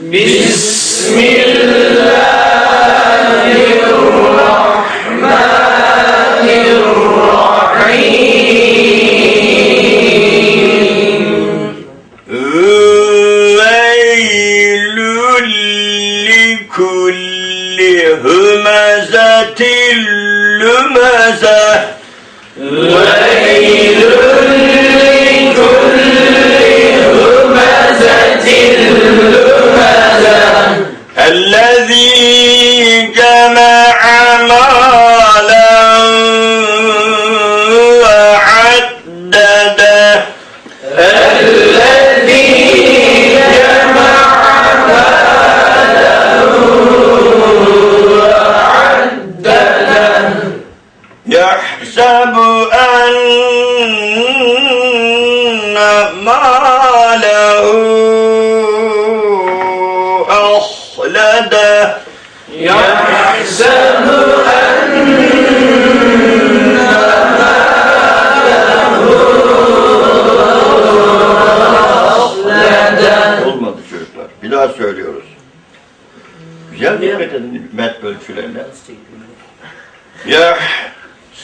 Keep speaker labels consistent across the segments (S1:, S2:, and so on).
S1: Bismillah. Bir daha söylüyoruz. Güzel dikkat met ölçülerine. Ya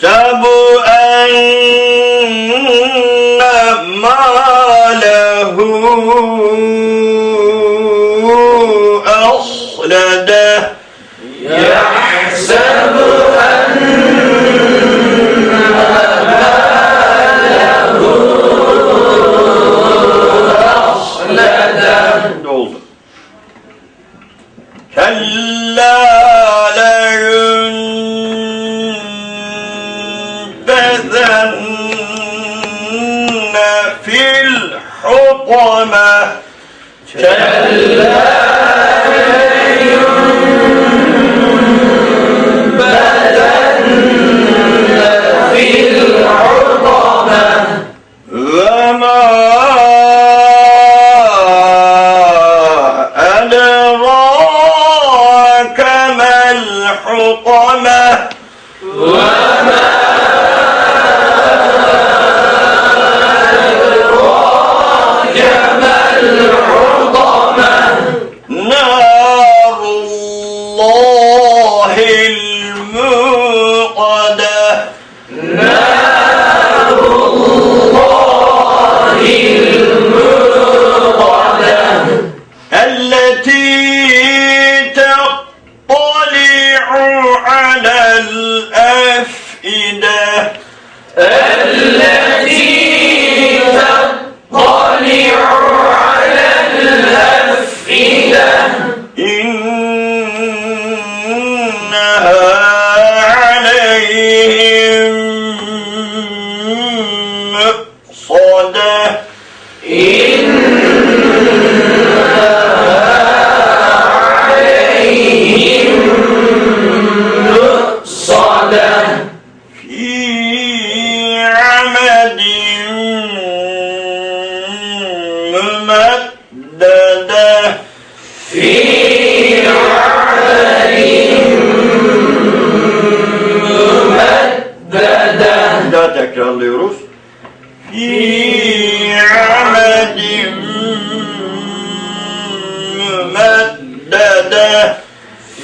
S1: sabu enne malehu ahlede yahsebu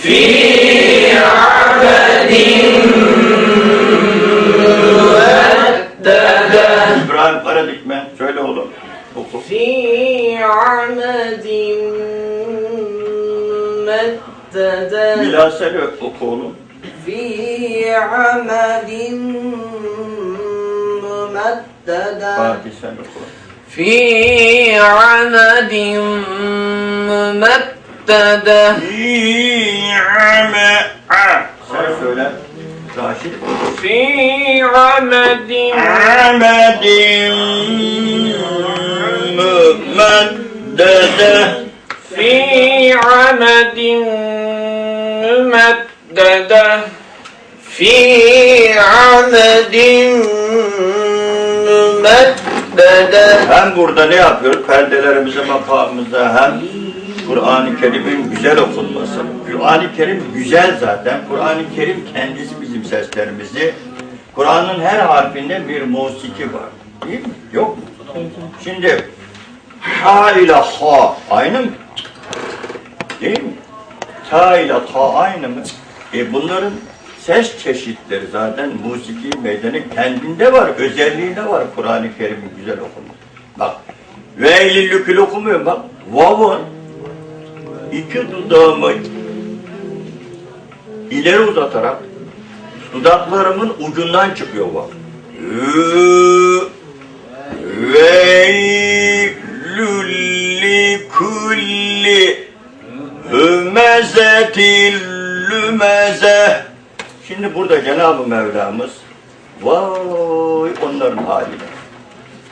S1: في عمد İbrahim Karadikmen söyle oğlum. Oku.
S2: في عمد ممددة
S1: Bilal sen oku oğlum.
S2: في عمد ممددة
S1: Fatih sen oku.
S2: في عمد ممددة
S1: في عمد Sen söyle. Raşit.
S2: في عمد
S1: عمد ممددة
S2: في عمد ممددة في عمد ممددة
S1: Hem burada ne yapıyoruz? Perdelerimize, makamımızda hem Kur'an-ı Kerim'in güzel okunması. Kur'an-ı Kerim güzel zaten. Kur'an-ı Kerim kendisi bizim seslerimizi. Kur'an'ın her harfinde bir musiki var. Değil mi? Yok mu? Şimdi ha ile ha aynı mı? Değil mi? Ta ile ta aynı mı? E bunların ses çeşitleri zaten musiki meydanı kendinde var, özelliğinde var Kur'an-ı Kerim'in güzel okuması. Bak, ve eylillükül okumuyor bak, vavun iki dudağımı ileri uzatarak dudaklarımın ucundan çıkıyor vav. Ü- Veylülli kulli hümezetil lümeze. Şimdi burada Cenab-ı Mevlamız vay onların haline.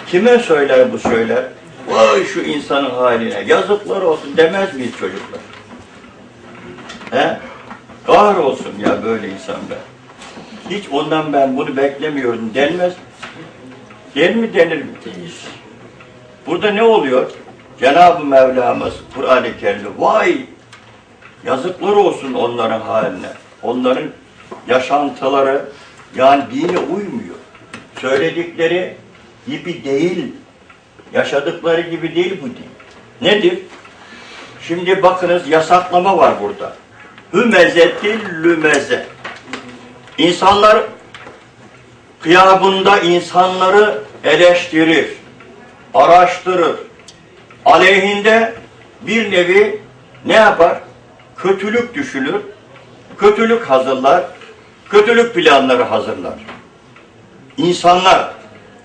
S1: Kime söyler bu söyler? Vay şu insanın haline. Yazıklar olsun demez miyiz çocuklar? He? Kahrolsun ya böyle insanlar. Hiç ondan ben bunu beklemiyordum denmez. Der mi denir mi? Burada ne oluyor? Cenab-ı Mevlamız Kur'an-ı Kerim'de vay yazıklar olsun onların haline. Onların yaşantıları yani dine uymuyor. Söyledikleri gibi değil. Yaşadıkları gibi değil bu din. Nedir? Şimdi bakınız yasaklama var burada. Hümezetil lümeze. İnsanlar kıyabında insanları eleştirir, araştırır. Aleyhinde bir nevi ne yapar? Kötülük düşünür, kötülük hazırlar, kötülük planları hazırlar. İnsanlar,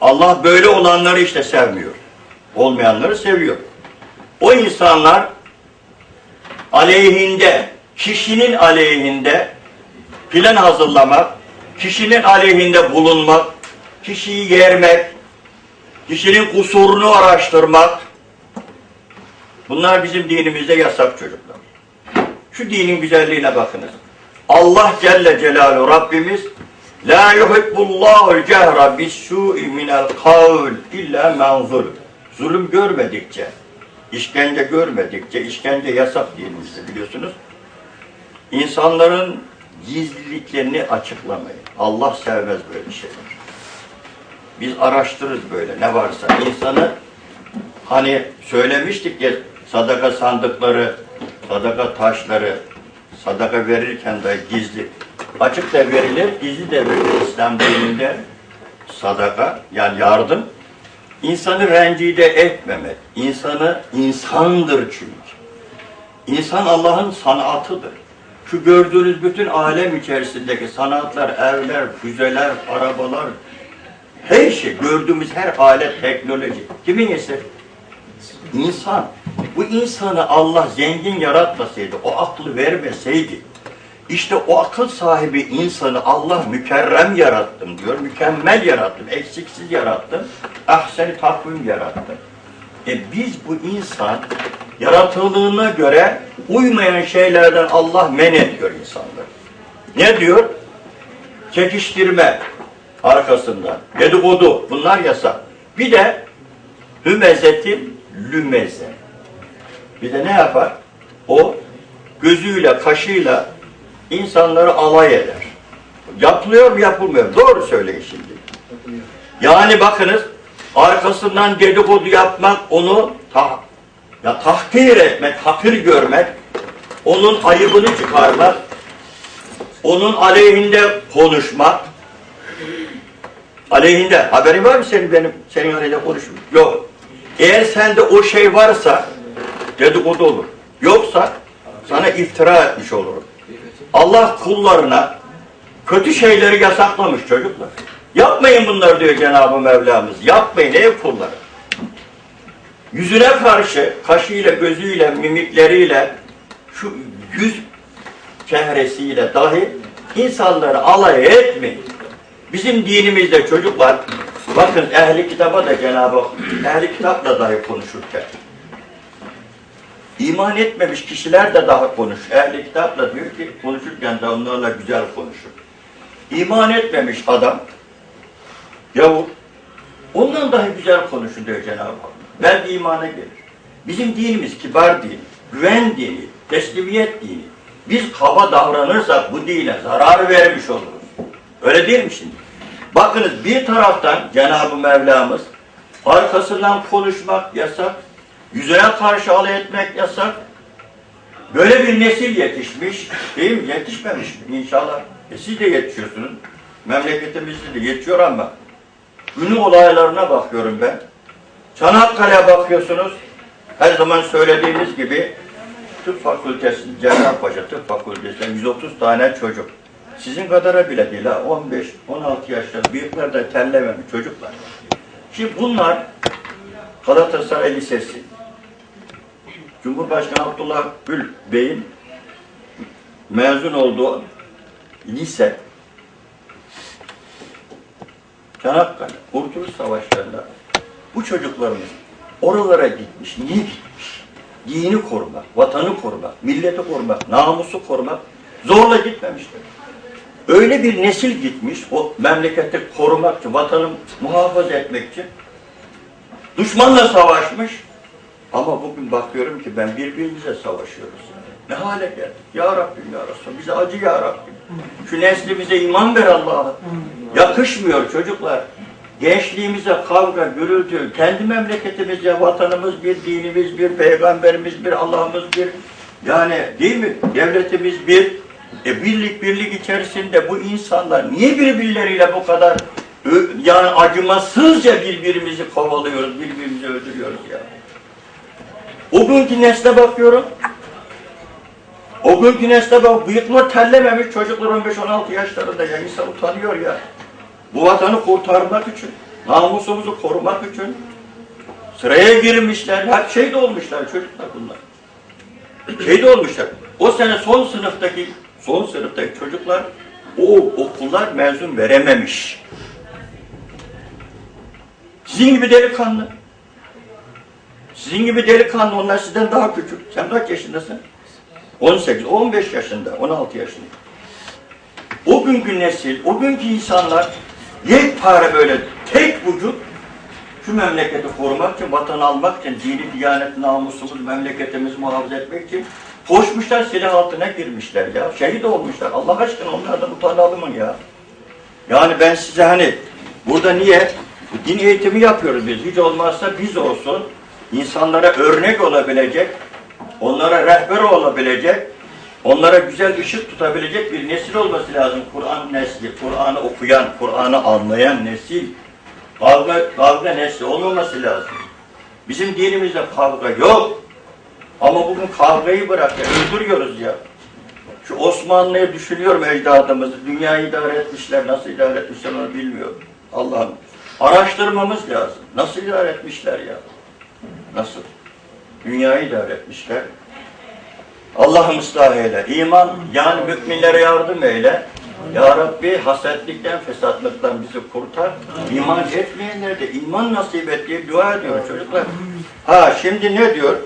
S1: Allah böyle olanları işte sevmiyor. Olmayanları seviyor. O insanlar aleyhinde, kişinin aleyhinde plan hazırlamak, kişinin aleyhinde bulunmak, kişiyi yermek, kişinin kusurunu araştırmak, bunlar bizim dinimizde yasak çocuklar. Şu dinin güzelliğine bakınız. Allah Celle Celaluhu Rabbimiz La yuhibbullahu cehra bis-su'i minel kavl illa men zulm. Zulüm görmedikçe, işkence görmedikçe, işkence yasak dinimizde biliyorsunuz. İnsanların gizliliklerini açıklamayın. Allah sevmez böyle şeyler. Biz araştırırız böyle ne varsa. İnsanı hani söylemiştik ya sadaka sandıkları, sadaka taşları, sadaka verirken de gizli. Açık da verilir, gizli de verilir İslam dininde. Sadaka yani yardım. İnsanı rencide etmemek. İnsanı insandır çünkü. İnsan Allah'ın sanatıdır. Şu gördüğünüz bütün alem içerisindeki sanatlar, evler, füzeler, arabalar, her şey, gördüğümüz her alet, teknoloji. Kimin eseri? İnsan. Bu insanı Allah zengin yaratmasaydı, o aklı vermeseydi, işte o akıl sahibi insanı Allah mükerrem yarattım diyor, mükemmel yarattım, eksiksiz yarattım, ahseni takvim yarattım. E biz bu insan yaratıldığına göre uymayan şeylerden Allah men ediyor insanları. Ne diyor? Çekiştirme arkasından, dedikodu bunlar yasak. Bir de hümezetil lümeze. Bir de ne yapar? O gözüyle, kaşıyla insanları alay eder. Yapılıyor mu yapılmıyor mu? Doğru söyleyin şimdi. Yani bakınız arkasından dedikodu yapmak onu ta, ya tahkir etmek, hakir görmek, onun ayıbını çıkarmak, onun aleyhinde konuşmak, aleyhinde haberin var mı senin benim senin aleyhinde konuşmak? Yok. Eğer sende o şey varsa dedikodu olur. Yoksa sana iftira etmiş olurum. Allah kullarına kötü şeyleri yasaklamış çocuklar. Yapmayın bunları diyor Cenab-ı Mevlamız. Yapmayın ey kulları. Yüzüne karşı kaşıyla, gözüyle, mimikleriyle şu yüz çehresiyle dahi insanları alay etmeyin. Bizim dinimizde çocuklar bakın ehli kitaba da Cenab-ı ehli kitapla dahi konuşurken iman etmemiş kişiler de daha konuş. Ehli kitapla diyor ki konuşurken de onlarla güzel konuşur. İman etmemiş adam yavur ondan dahi güzel konuşun diyor Cenab-ı Hak. Belki imana gelir. Bizim dinimiz kibar din, güven dini, teslimiyet dini. Biz kaba davranırsak bu dine zarar vermiş oluruz. Öyle değil mi şimdi? Bakınız bir taraftan Cenab-ı Mevlamız arkasından konuşmak yasak, yüzüne karşı alay etmek yasak. Böyle bir nesil yetişmiş, değil mi? Yetişmemiş mi? İnşallah. E siz de yetişiyorsunuz. Memleketimizde de yetişiyor ama günün olaylarına bakıyorum ben. Çanakkale'ye bakıyorsunuz. Her zaman söylediğiniz gibi Tıp Fakültesi, Cerrahpaşa Tıp Fakültesi'nde 130 tane çocuk. Sizin kadara bile değil ha. 15, 16 yaşında büyükler de terlememiş çocuklar. Şimdi bunlar Galatasaray Lisesi, Cumhurbaşkanı Abdullah Gül Bey'in mezun olduğu lise, Çanakkale, Kurtuluş Savaşları'nda bu çocuklarımız oralara gitmiş. Niye gitmiş? Dini korumak, vatanı korumak, milleti korumak, namusu korumak zorla gitmemiştir. Öyle bir nesil gitmiş o memleketi korumak için, vatanı muhafaza etmek için düşmanla savaşmış. Ama bugün bakıyorum ki ben birbirimize savaşıyoruz. Ne hale geldik? Ya Rabbim ya Resulallah bize acı ya Rabbim. Şu neslimize iman ver Allah'ım. Yakışmıyor çocuklar. Gençliğimize kavga, gürültü, kendi memleketimizce vatanımız bir, dinimiz bir, peygamberimiz bir, Allah'ımız bir. Yani değil mi? Devletimiz bir. E birlik birlik içerisinde bu insanlar niye birbirleriyle bu kadar yani acımasızca birbirimizi kovalıyoruz, birbirimizi öldürüyoruz ya. O günkü nesle bakıyorum. O günkü nesle bak, bıyıklar terlememiş çocuklar 15-16 yaşlarında ya. insan utanıyor ya. Bu vatanı kurtarmak için, namusumuzu korumak için sıraya girmişler, her şeyde olmuşlar çocuklar bunlar. Şeyde olmuşlar. O sene son sınıftaki, son sınıftaki çocuklar o okullar mezun verememiş. Sizin gibi delikanlı. Sizin gibi delikanlı, onlar sizden daha küçük. Sen kaç yaşındasın? 18, 15 yaşında, 16 yaşında. O günkü nesil, o günkü insanlar yekpare böyle tek vücut şu memleketi korumak için, vatan almak için, dini, diyanet, namusumuz, memleketimizi muhafaza etmek için koşmuşlar, silah altına girmişler ya. Şehit olmuşlar. Allah aşkına onlardan utanalım ya. Yani ben size hani burada niye din eğitimi yapıyoruz biz. Hiç olmazsa biz olsun insanlara örnek olabilecek, onlara rehber olabilecek, onlara güzel ışık tutabilecek bir nesil olması lazım. Kur'an nesli, Kur'an'ı okuyan, Kur'an'ı anlayan nesil. Kavga, kavga nesli olmaması lazım. Bizim dinimizde kavga yok. Ama bugün kavgayı bırak ya, öldürüyoruz ya. Şu Osmanlı'yı düşünüyorum ecdadımızı. Dünyayı idare etmişler, nasıl idare etmişler onu bilmiyorum. Allah'ım. Araştırmamız lazım. Nasıl idare etmişler ya? Nasıl? Dünyayı idare etmişler. Allah'ım ıslah eyle. İman, yani müminlere yardım eyle. Ya Rabbi hasetlikten, fesatlıktan bizi kurtar. İman etmeyenlere de iman nasip et diye dua ediyor çocuklar. Ha şimdi ne diyor?